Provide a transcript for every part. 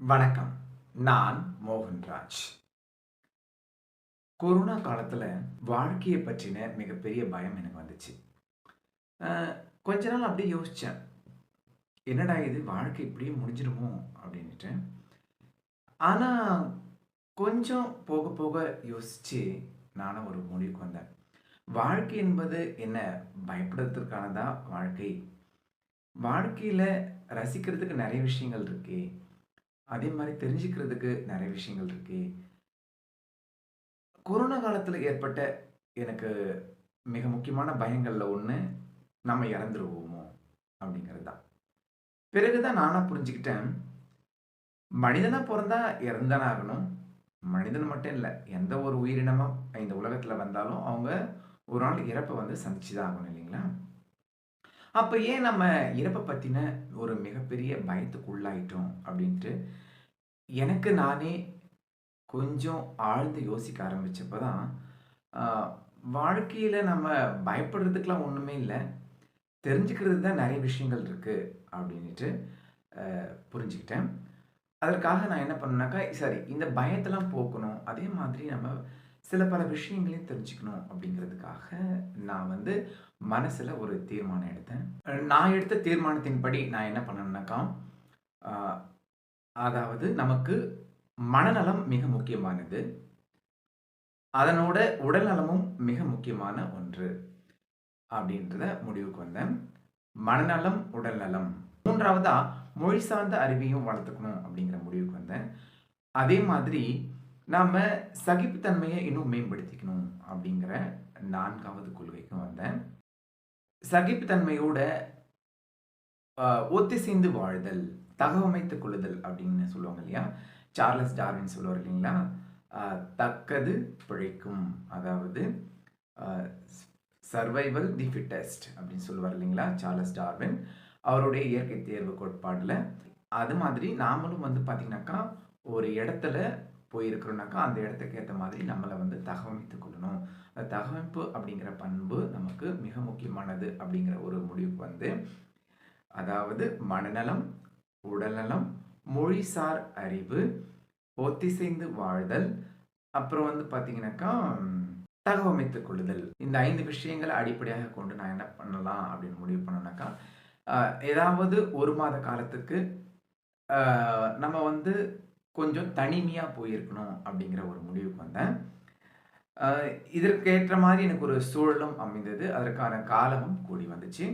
வணக்கம். நான் மோகன்ராஜ். கொரோனா காலத்தில் வாழ்க்கையை பற்றின மிகப்பெரிய பயம் எனக்கு வந்துச்சு. கொஞ்ச நாள் அப்படியே யோசித்தேன் என்னடா இது? வாழ்க்கை இப்படியே முடிஞ்சிருமோ? அப்படின்ட்டு ஆனால் கொஞ்சம் போக போக யோசித்து நானும் ஒரு முடிவுக்கு வந்தேன். வாழ்க்கை என்பது என்ன? பயப்படுறதுக்கானதா வாழ்க்கை? வாழ்க்கையில் ரசிக்கிறதுக்கு நிறைய விஷயங்கள் இருக்குது அதே மாதிரி தெரிஞ்சுக்கிறதுக்கு நிறைய விஷயங்கள் இருக்கு. கொரோனா காலத்தில் ஏற்பட்ட எனக்கு மிக முக்கியமான பயங்களில் ஒன்று நம்ம இறந்துருவோமோ அப்படிங்கிறது தான் பிறகுதான் நானாக புரிஞ்சுக்கிட்டேன் மனிதனாக பிறந்தா இறந்தானே ஆகணும். மனிதன் மட்டும் இல்லை எந்த ஒரு உயிரினமாக இந்த உலகத்தில் வந்தாலும் அவங்க ஒரு நாள் இறப்பை வந்து சந்திச்சு தான் ஆகணும் இல்லைங்களா? அப்போ ஏன் நம்ம இறப்பை பற்றின ஒரு மிகப்பெரிய பயத்துக்கு உள்ளாயிட்டோம் அப்படின்ட்டு எனக்கு நானே கொஞ்சம் ஆழ்ந்து யோசிக்க ஆரம்பிச்சப்போ தான் வாழ்க்கையில் நம்ம பயப்படுறதுக்கெலாம் ஒன்றுமே இல்லை. தெரிஞ்சுக்கிறது தான் நிறைய விஷயங்கள் இருக்குது அப்படின்ட்டு புரிஞ்சுக்கிட்டேன். அதற்காக நான் என்ன பண்ணேனாக்கா சரி இந்த பயத்தெல்லாம் போக்கணும். அதே மாதிரி நம்ம சில பல விஷயங்களையும் தெரிஞ்சுக்கணும் அப்படிங்கிறதுக்காக நான் வந்து மனசில் ஒரு தீர்மானம் எடுத்தேன். நான் எடுத்த தீர்மானத்தின்படி நான் என்ன பண்ணேன்னாக்கா அதாவது நமக்கு மனநலம் மிக முக்கியமானது. அதனோட உடல்நலமும் மிக முக்கியமான ஒன்று அப்படின்றத முடிவுக்கு வந்தேன். மனநலம் உடல்நலம் மூன்றாவதா மொழி சார்ந்த அறிவையும் வளர்த்துக்கணும் அப்படிங்கிற முடிவுக்கு வந்தேன். அதே மாதிரி நாம் சகிப்புத்தன்மையை இன்னும் மேம்படுத்திக்கணும் அப்படிங்கிற நான்காவது கொள்கைக்கும் வந்தேன். சகிப்புத்தன்மையோட ஒத்திசைந்து வாழ்தல் தகவமைத்து கொள்ளுதல் அப்படின்னு சொல்லுவாங்க இல்லையா? சார்லஸ் டார்வின் சொல்லுவார் இல்லைங்களா? தக்கது பிழைக்கும். அதாவது சர்வைவல் தி ஃபிட்டஸ்ட் அப்படின்னு சொல்லுவார் இல்லைங்களா சார்லஸ் டார்வின். அவருடைய இயற்கை தேர்வு கோட்பாடில். அது மாதிரி நாமளும் வந்து பார்த்திங்கனாக்கா ஒரு இடத்துல போயிருக்கிறோம்னாக்கா அந்த இடத்துக்கு ஏற்ற மாதிரி நம்மளை வந்து தகவமைத்துக் கொள்ளணும். அந்த தகவமைப்பு அப்படிங்கிற பண்பு நமக்கு மிக முக்கியமானது அப்படிங்கிற ஒரு முடிவுக்கு வந்து அதாவது மனநலம் உடல்நலம் மொழிசார் அறிவு ஒத்திசைந்து வாழ்தல் அப்புறம் வந்து பார்த்தீங்கன்னாக்கா ம், தகவமைத்துக் கொள்ளுதல். இந்த ஐந்து விஷயங்களை அடிப்படையாக கொண்டு நான் என்ன பண்ணலாம் அப்படின்னு முடிவு பண்ணோம்னாக்கா ஏதாவது ஒரு மாத காலத்துக்கு நம்ம வந்து கொஞ்சம் தனிமையாக போயிருக்கணும் அப்படிங்கிற ஒரு முடிவுக்கு வந்தேன். இதற்கேற்ற இதற்கு ஏற்ற மாதிரி எனக்கு ஒரு சூழலும் அமைந்தது. அதற்கான காலமும் கூடி வந்துச்சு.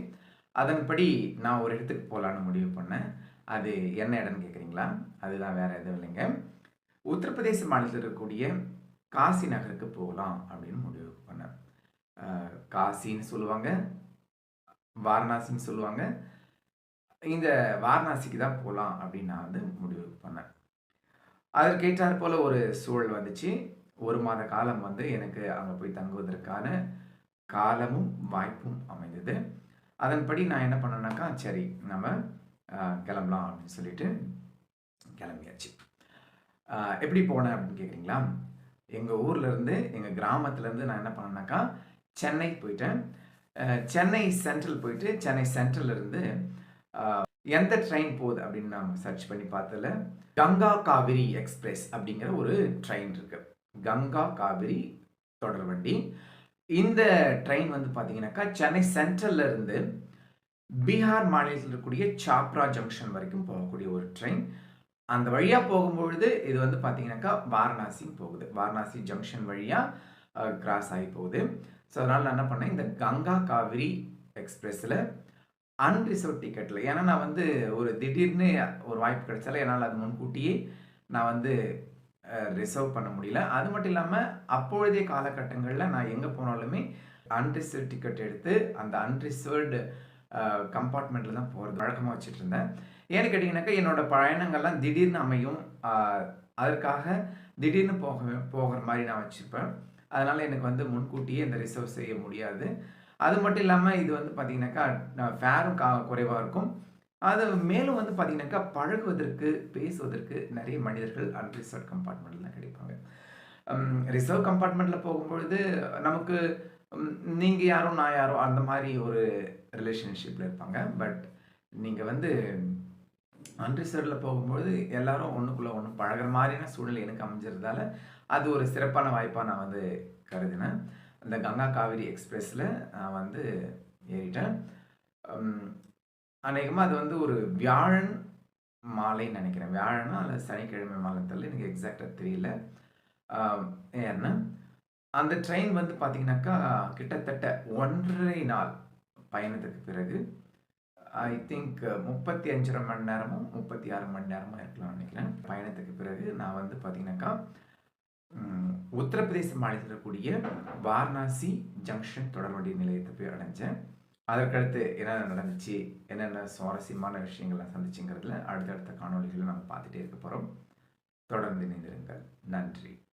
அதன்படி நான் ஒரு இடத்துக்கு போகலான்னு முடிவு பண்ணேன். அது என்ன இடம்னு கேட்குறீங்களா அதுதான் வேறு எதுவும் இல்லைங்க. உத்தரப்பிரதேச மாநிலத்தில் இருக்கக்கூடிய காசி நகருக்கு போகலாம் அப்படின்னு முடிவு பண்ணேன். காசின்னு சொல்லுவாங்க வாரணாசின்னு சொல்லுவாங்க. இந்த வாரணாசிக்கு தான் போகலாம் அப்படின்னு நான் வந்து முடிவு பண்ணேன். அதற்கேற்றாற் போல ஒரு சூழல் வந்துச்சு. ஒரு மாத காலம் வந்து எனக்கு அங்கே போய் தங்குவதற்கான காலமும் வாய்ப்பும் அமைந்தது. அதன்படி நான் என்ன பண்ணேன்னாக்கா சரி நம்ம கிளம்பலாம் அப்படின்னு சொல்லிட்டு கிளம்பியாச்சு. எப்படி போனேன் அப்படின்னு கேட்குறீங்களா எங்கள் ஊர்லேருந்து எங்கள் கிராமத்துலேருந்து நான் என்ன பண்ணேன்னாக்கா சென்னை போயிட்டேன். சென்னை சென்ட்ரல் போயிட்டு சென்னை சென்ட்ரல்ல இருந்து எந்த ட்ரெயின் போகுது அப்படின்னு நான் சர்ச் பண்ணி பார்த்ததுல கங்கா காவிரி எக்ஸ்பிரஸ் அப்படிங்கிற ஒரு ட்ரெயின் இருக்கு. கங்கா காவிரி தொடர்வண்டி இந்த ட்ரெயின் வந்து பார்த்தீங்கன்னாக்கா சென்னை சென்ட்ரல்ல இருந்து பீகார் மாநிலத்தில் இருக்கக்கூடிய சாப்ரா ஜங்ஷன் வரைக்கும் போகக்கூடிய ஒரு ட்ரெயின் அந்த வழியாக போகும்பொழுது இது வந்து பார்த்தீங்கன்னாக்கா வாரணாசி போகுது. வாரணாசி ஜங்ஷன் வழியாக கிராஸ் ஆகி போகுது. ஸோ அதனால் நான் என்ன பண்ணேன் இந்த கங்கா காவிரி எக்ஸ்பிரஸில் அன்ரிசர்வ் டிக்கெட்டில் ஏன்னா நான் வந்து ஒரு திடீர்னு ஒரு வாய்ப்பு கிடைச்சால என்னால் அது முன்கூட்டியே நான் வந்து ரிசர்வ் பண்ண முடியல. அது மட்டும் இல்லாமல் அப்பொழுதைய காலகட்டங்களில் நான் எங்கே போனாலுமே அன்ரிசர்வ் டிக்கெட் எடுத்து அந்த அன்ரிசர்வ்டு கம்பார்ட்மெண்ட்டில் தான் போகிறது வழக்கமாக வச்சுட்டு இருந்தேன் ஏன்னு கேட்டிங்கனாக்கா என்னோட பயணங்கள்லாம் திடீர்னு அமையும். அதற்காக திடீர்னு போக போகிற மாதிரி நான் வச்சுப்பேன். அதனால் எனக்கு வந்து முன்கூட்டியே இந்த ரிசர்வ் செய்ய முடியாது. அது மட்டும் இல்லாமல் இது வந்து பார்த்தீங்கன்னாக்கா ஃபேரும் கா குறைவாக இருக்கும். அது மேலும் வந்து பார்த்தீங்கன்னாக்கா பழகுவதற்கு பேசுவதற்கு நிறைய மனிதர்கள் அன்ரிசர்வ் கம்பார்ட்மெண்ட்டில் தான் கிடைப்பாங்க. ரிசர்வ் கம்பார்ட்மெண்ட்டில் போகும்பொழுது நமக்கு நீங்கள் யாரோ நான் யாரோ அந்த மாதிரி ஒரு ரிலேஷன்ஷிப்பில் இருப்பாங்க. பட் நீங்கள் வந்து அன்ரிசர்வில் போகும்பொழுது எல்லாரும் ஒன்றுக்குள்ளே ஒன்று பழகுற மாதிரியான சூழ்நிலை எனக்கு அமைஞ்சிருந்தால அது ஒரு சிறப்பான வாய்ப்பாக நான் வந்து கருதினேன். இந்த கங்கா காவிரி எக்ஸ்பிரஸில் நான் வந்து ஏறிட்டேன். அநேகமாக அது வந்து ஒரு வியாழன் மாலைன்னு நினைக்கிறேன். வியாழனா அல்லது சனிக்கிழமை மாலத்தில் எனக்கு எக்ஸாக்டாக தெரியல. ஏன்னா ஏறினேன். அந்த ட்ரெயின் வந்து பார்த்திங்கனாக்கா கிட்டத்தட்ட ஒன்றரை நாள் பயணத்துக்கு பிறகு ஐ திங்க் முப்பத்தி அஞ்சரை மணி நேரமும் முப்பத்தி ஆறு மணி நேரமும் இருக்கலாம்னு நினைக்கிறேன். பயணத்துக்கு பிறகு நான் வந்து பார்த்திங்கனாக்கா உத்தரப்பிரதேச மாநிலத்தில் இருக்கக்கூடிய வாரணாசி ஜங்ஷன் தொடர்வண்டி நிலையத்தை போய் அடைஞ்சேன். அதற்கடுத்து என்னென்ன நடந்துச்சு என்னென்ன சுவாரஸ்யமான விஷயங்கள்லாம் சந்திச்சுங்கிறதுல அடுத்தடுத்த காணொளிகளை நம்ம பார்த்துட்டே இருக்க போகிறோம் தொடர்ந்து இணைந்திருங்கள். நன்றி.